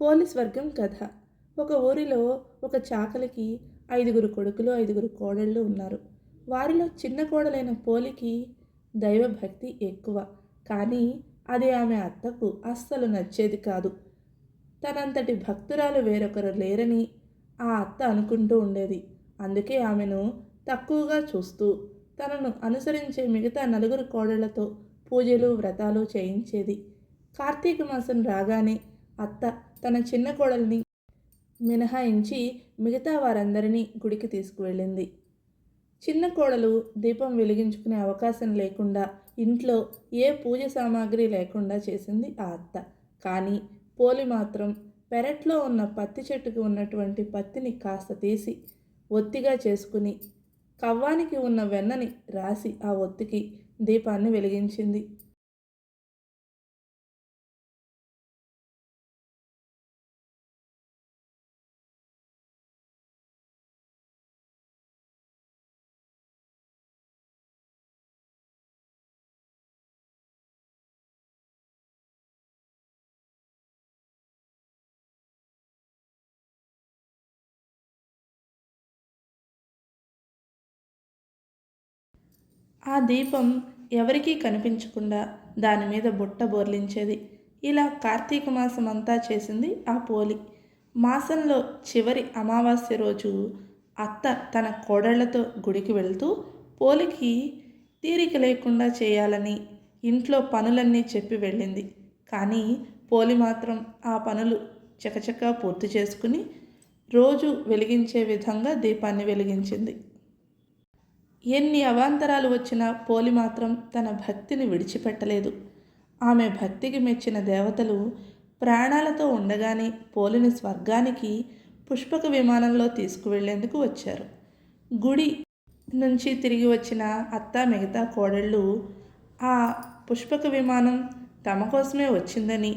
Police వర్గం కథ. ఒక ఊరిలో ఒక చాకలికి ఐదుగురు కొడుకులు ఐదుగురు కోడళ్ళు ఉన్నారు. వారిలో చిన్న కోడలైన పోలికి దైవభక్తి ఎక్కువ. కానీ అది ఆమె అత్తకు అస్సలు నచ్చేది కాదు. తనంతటి భక్తురాలు వేరొకరు లేరని ఆ అత్త అనుకుంటూ ఉండేది. అందుకే ఆమెను తక్కువగా చూస్తూ తనను అనుసరించే మిగతా నలుగురు కోడళ్ళతో పూజలు వ్రతాలు చేయించేది. కార్తీక మాసం రాగానే అత్త తన చిన్న కోడల్ని మినహాయించి మిగతా వారందరినీ గుడికి తీసుకువెళ్ళింది. చిన్న కోడలు దీపం వెలిగించుకునే అవకాశం లేకుండా ఇంట్లో ఏ పూజ సామాగ్రి లేకుండా చేసింది ఆ అత్త. కానీ పోలి మాత్రం పెరట్లో ఉన్న పత్తి చెట్టుకు ఉన్నటువంటి పత్తిని కాస్త తీసి ఒత్తిగా చేసుకుని కవ్వానికి ఉన్న వెన్నని రాసి ఆ ఒత్తికి దీపాన్ని వెలిగించింది. ఆ దీపం ఎవరికీ కనిపించకుండా దాని మీద బుట్ట బోర్లించేది. ఇలా కార్తీక మాసం అంతా చేసింది ఆ పోలి. మాసంలో చివరి అమావాస్య రోజు అత్త తన కోడళ్ళతో గుడికి వెళ్తూ పోలికి తీరిక లేకుండా చేయాలని ఇంట్లో పనులన్నీ చెప్పి వెళ్ళింది. కానీ పోలి మాత్రం ఆ పనులు చకచకా పూర్తి చేసుకుని రోజు వెలిగించే విధంగా దీపాన్ని వెలిగించింది. ఎన్ని అవాంతరాలు వచ్చినా పోలి మాత్రం తన భక్తిని విడిచిపెట్టలేదు. ఆమె భక్తికి మెచ్చిన దేవతలు ప్రాణాలతో ఉండగానే పోలిని స్వర్గానికి పుష్పక విమానంలో తీసుకువెళ్ళేందుకు వచ్చారు. గుడి నుంచి తిరిగి వచ్చిన అత్త మిగతా కోడళ్ళు ఆ పుష్పక విమానం తమ కోసమే వచ్చిందని